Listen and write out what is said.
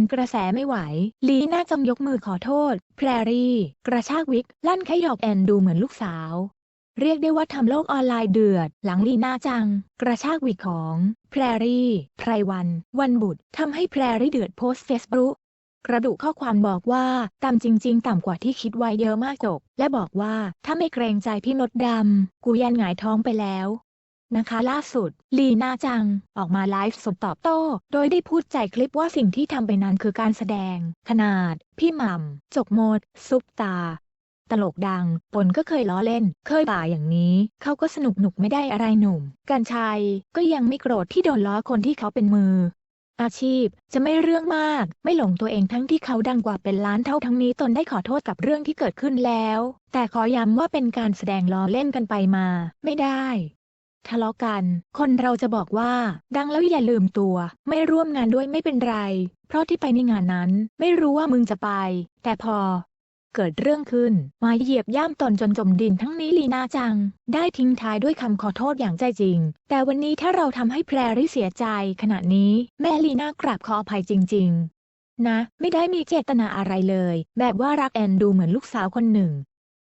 นกระแสไม่ไหว ลีน่าจังยกมือขอโทษ แพรรี่ กระชากวิก ลั่นไขยอกแอนดูเหมือนลูกสาว เรียกได้ว่าทำโลกออนไลน์เดือด หลังลีน่าจัง กระชากวิกของ แพรรี่ ไพรวัน วันบุตรทำให้แพรรี่เดือดโพสเฟซบุ๊กกระดุข้อความบอกว่าต่ำจริง ๆ ต่ำกว่าที่คิดไว้เยอะมากจบ และบอกว่าถ้าไม่เกรงใจพี่มดดำกูยันหงายท้องไปแล้ว นะคะล่าสุด ลีน่าจัง ออกมาไลฟ์สดตอบโต้ โดยได้พูดใจคลิปว่าสิ่งที่ทำไปนั้นคือการแสดง ขนาด พี่หม่ำจกโมด ซุปตา ตลกดังปนก็เคยล้อเล่น เคยบ่าอย่างนี้ เขาก็สนุกหนุกไม่ได้อะไรหนุ่ม กันชัย ก็ยังไม่โกรธที่โดนล้อคนที่เขาเป็นมืออาชีพจะไม่เรื่องมาก ไม่หลงตัวเองทั้งที่เขาดังกว่าเป็นล้านเท่าทั้งนี้ตนได้ขอโทษกับเรื่องที่เกิดขึ้นแล้ว แต่ขอย้ำว่าเป็นการแสดงล้อเล่นกันไปมา ไม่ได้ ทะเลาะกัน คนเราจะบอกว่า ดังแล้วอย่าลืมตัว ไม่ร่วมงานด้วยไม่เป็นไร เพราะที่ไปในงานนั้น ไม่รู้ว่ามึงจะไป แต่พอ เกิดเรื่องขึ้น มาเหยียบย่ำตนจนจมดินทั้งนี้ลีนาจัง ได้ทิ้งท้ายด้วยคำขอโทษอย่างใจจริง แต่วันนี้ถ้าเราทำให้แพรรี่เสียใจขณะนี้แม่ลีนากราบขออภัยจริง ๆ นะ ไม่ได้มีเจตนาอะไรเลย แบบว่ารักแอนดูเหมือนลูกสาวคนหนึ่ง